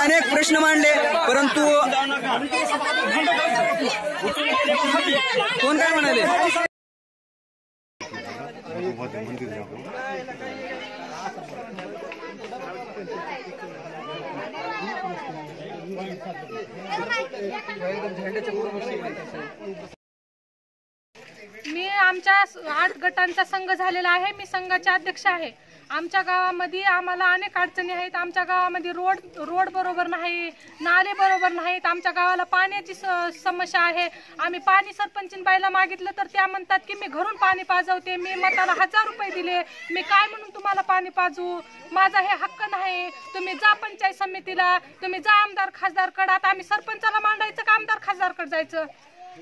अनेक प्रश्न मांडले परंतु कोण काय म्हणाले? मी आमच्या आठ गटांचा संघ झालेला आहे. मी संघाचे अध्यक्ष आहे. आमच्या गावामध्ये आम्हाला अनेक अडचणी आहेत. आमच्या गावामध्ये रोड रोड बरोबर नाही नाले बरोबर नाहीत. आमच्या गावाला पाण्याची स- समस्या आहे. आम्ही पाणी सरपंचीन बाईला मागितलं तर त्या म्हणतात की मी घरून पाणी पाजवते. मी मताला हजार रुपये दिले. मी काय म्हणून तुम्हाला पाणी पाजू? माझा हे हक्क नाही. तुम्ही जा पंचायत समितीला. तुम्ही जा आमदार खासदारकडे. आता आम्ही सरपंचाला मांडायचं का आमदार खासदारकडे जायचं?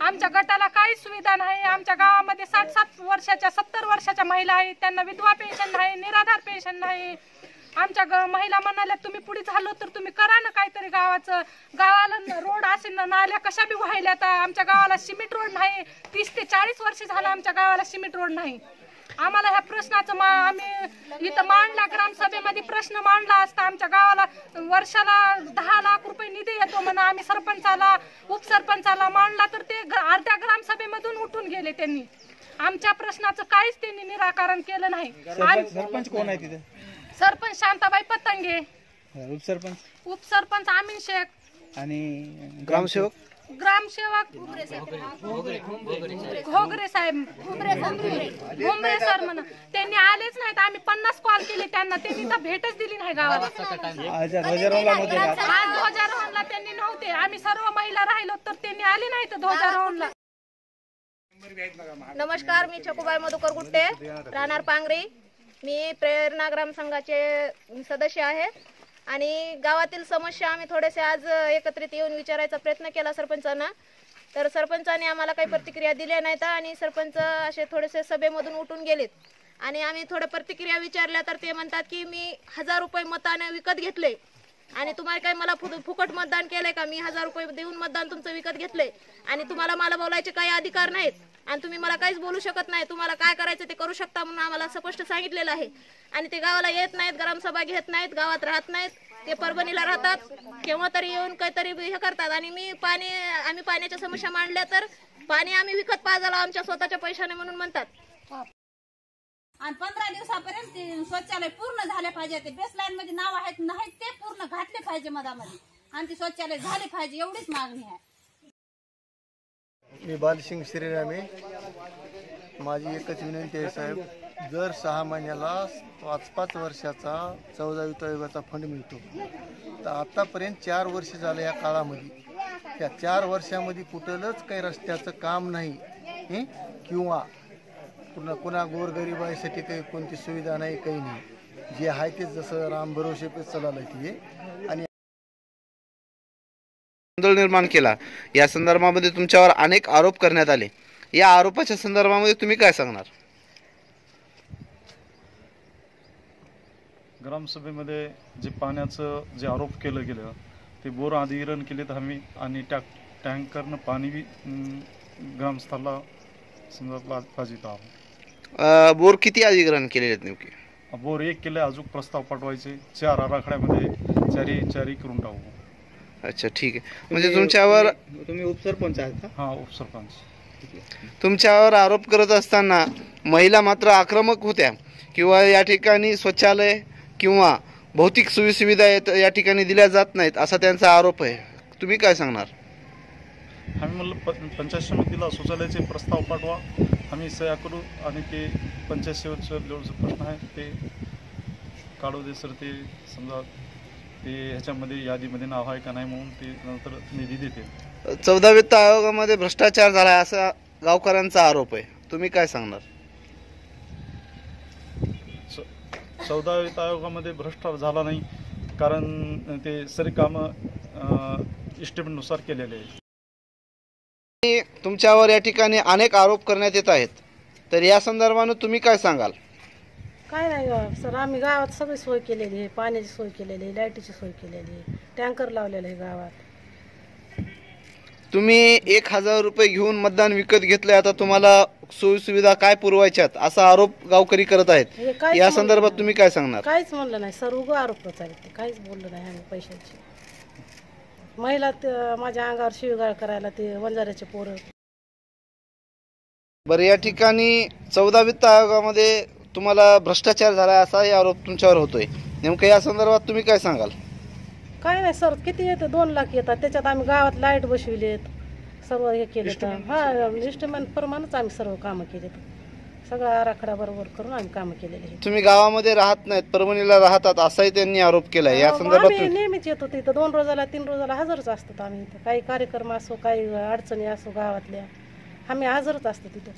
आमच्या गटाला काहीच सुविधा नाही. आमच्या गावामध्ये साठ सात वर्षाच्या सत्तर वर्षाच्या महिला आहेत. त्यांना विधवा पेन्शन नाही निराधार पेन्शन नाही. आमच्या ग महिला म्हणाल्या तुम्ही पुढे झालो तर तुम्ही करा ना काहीतरी गावाचं. गावाला रोड असेल ना नाल्या कशा बी व्हायला आता. आमच्या गावाला सिमेंट रोड नाही. तीस ते चाळीस वर्ष झालं आमच्या गावाला सिमेंट रोड नाही. आम्हाला ह्या प्रश्नाचं मा आम्ही इथं मांडला ग्रामसभेमध्ये प्रश्न मांडला असता. आमच्या गावाला वर्षाला दहा लाख रुपये निधी येतो म्हणा. आम्ही सरपंचाला उपसरपंचाला मांडला तर ते अर्ध्या ग्रामसभेमधून उठून गेले त्यांनी. आमच्या प्रश्नाचं काहीच त्यांनी निराकरण केलं नाही. सरपंच कोण आहे तिथे? सरपंच शांताबाई पतंगे. उपसरपंच उपसरपंच आमीन शेख. आणि ग्रामसेवक? ग्रामसेवक घोगरे साहेब. घुमरे सर म्हणा. त्यांनी आलेच नाहीत. आम्ही पन्नास कॉल केले त्यांना. त्यांनी तर भेटच दिली नाही गावाला. आज ध्वजारोहणला त्यांनी नव्हते. आम्ही सर्व महिला राहिलो तर त्यांनी आले नाहीत ध्वजारोहणला. नमस्कार मी छकुबाई मधुकर गुट्टे राहणार पांगरी. मी प्रेरणा ग्राम संघाचे सदस्य आहे. आणि गावातील समस्या आम्ही थोडेसे आज एकत्रित येऊन विचारायचा प्रयत्न केला सरपंचांना. तर सरपंचाने आम्हाला काही प्रतिक्रिया दिल्या नाहीत आणि सरपंच असे थोडेसे सभेमधून उठून गेलेत. आणि आम्ही थोड्या प्रतिक्रिया विचारल्या तर ते म्हणतात की मी हजार रुपये मताने विकत घेतले. आणि तुम्हाला काय मला फु- फुकट मतदान केलंय का? मी हजार रुपये देऊन मतदान तुमचं विकत घेतलंय. आणि तुम्हाला मला बोलायचे काही अधिकार नाहीत. आणि तुम्ही मला काहीच बोलू शकत नाही. तुम्हाला काय करायचं ते करू शकता म्हणून आम्हाला स्पष्ट सांगितलेलं आहे. आणि ते गावाला येत नाहीत ग्रामसभा घेत नाहीत गावात राहत नाहीत. ते परभणीला राहतात. केव्हा तरी येऊन काहीतरी हे करतात. आणि मी पाणी आम्ही पाण्याच्या समस्या मांडल्या तर पाणी आम्ही विकत पाजायला आमच्या स्वतःच्या पैशाने म्हणून म्हणतात. आणि पंधरा दिवसापर्यंत ते शौचालय पूर्ण झाले पाहिजे. ते बेसलाईन मध्ये नाव आहेत नाहीत ते पूर्ण घातले पाहिजे मधामध्ये. आणि ते शौचालय झाले पाहिजे एवढीच मागणी आहे. मी बालसिंग श्रीरामे. माझी एकच विनंती आहे साहेब जर सहा महिन्याला पाच पाच वर्षाचा चौदा वित्त आयोगाचा फंड मिळतो. तर आतापर्यंत चार वर्ष झालं या काळामध्ये. त्या चार वर्षामध्ये कुठलंच काही रस्त्याचं काम नाही किंवा पुन्हा पुन्हा गोरगरिबासाठी काही कोणती सुविधा नाही काही नाही. जे आहे ते जसं राम भरोसे पे चाललं ते. आणि गोंधळ निर्माण केला. या संदर्भामध्ये तुमच्यावर अनेक आरोप करण्यात आले. या आरोपाच्या संदर्भामध्ये तुम्ही काय सांगणार? ग्रामसभेमध्ये जे पाण्याचं जे आरोप केलं गेलं ते बोर अधिग्रहण केलेत आम्ही आणि टॅक टँकरनं पाणी ग्रामस्थाला समजा पाजित आहोत. अं, बोर किती अधिग्रहण केलेले आहेत नेमके? बोर एक केले अजून प्रस्ताव पाठवायचे. चार आराखड्यामध्ये चारी चारी करून टाकू. अच्छा ठीक आहे. म्हणजे तुमच्यावर तुम्ही उपसरपंच आहात का? हा उपसरपंच. तुमच्यावर आरोप करत असताना महिला मात्र आक्रमक होत्या किंवा या ठिकाणी शौचालय किंवा भौतिक सोयीसुविधा आहेत या ठिकाणी दिल्या जात नाहीत असा त्यांचा आरोप आहे. तुम्ही काय सांगणार? आम्ही म्हणलं प पंचायत समितीला शौचालयाचे प्रस्ताव पाठवा. आम्ही सह्या करू. आणि ते पंचायत सेवेचं जो प्रश्न आहे ते काढू दे सर. ते समजा ते ह्याच्यामध्ये यादीमध्ये नाव आहे का नाही म्हणून ते नंतर निधी देते चौदा वित्त आयोगामध्ये भ्रष्टाचार झाला असा गावकऱ्यांचा आरोप आहे. तुम्ही काय सांगणार? चौदा वित्त आयोगामध्ये भ्रष्टाचार झाला नाही कारण ते सरी कामं इस्टिमेटनुसार केलेले आहे तुमच्यावर या ठिकाणी अनेक आरोप करण्यात येत आहेत. तर या संदर्भानं तुम्ही काय सांगाल? काय नाही सर आम्ही गावात सगळी सोय केलेली आहे. पाण्याची सोय केलेली आहे लाईटीची सोय केलेली आहे. टँकर लावलेलं आहे गावात. तुम्ही एक हजार रुपये घेऊन मतदान विकत घेतलंय आता तुम्हाला सोयी सुविधा काय पुरवायच्यात असा आरोप गावकरी करत हे आहेत काहीच या म्हणलं संदर्भात नाही. तुम्ही काय सांगणार? काहीच म्हणलं नाही. सर उगं आरोप चालत काहीच बोललं नाही आम्ही पैशाची. महिला त- माझ्या अंगावर शिवगाळ करायला ते वंजाऱ्याचे पोरं. बरं या ठिकाणी चौदा वित्त आयोगामध्ये तुम्हाला भ्रष्टाचार झाला असाही आरोप तुमच्यावर होतोय. नेमकं या संदर्भात तुम्ही काय सांगाल? काय नाही सर किती येतं? दोन लाख येतात. त्याच्यात आम्ही गावात लाइट बसविलेत. सर्व हे केले हा इन्स्ट्रुमेंट प्रमाणेच आम्ही सर्व कामं केलेत. सगळं आराखडा बरोबर करून आम्ही कामं केलेले आहेत. तुम्ही गावामध्ये राहत नाहीत परभणीला राहतात असाही त्यांनी आरोप केलाय. या संदर्भात आम्ही तुम्ही- नेहमीच येतो तिथं दोन रोजाला तीन रोजाला हजरच असतात आम्ही इथं. काही कार्यक्रम असो काही अडचणी असो गावातल्या आम्ही हजरच असतो तिथं.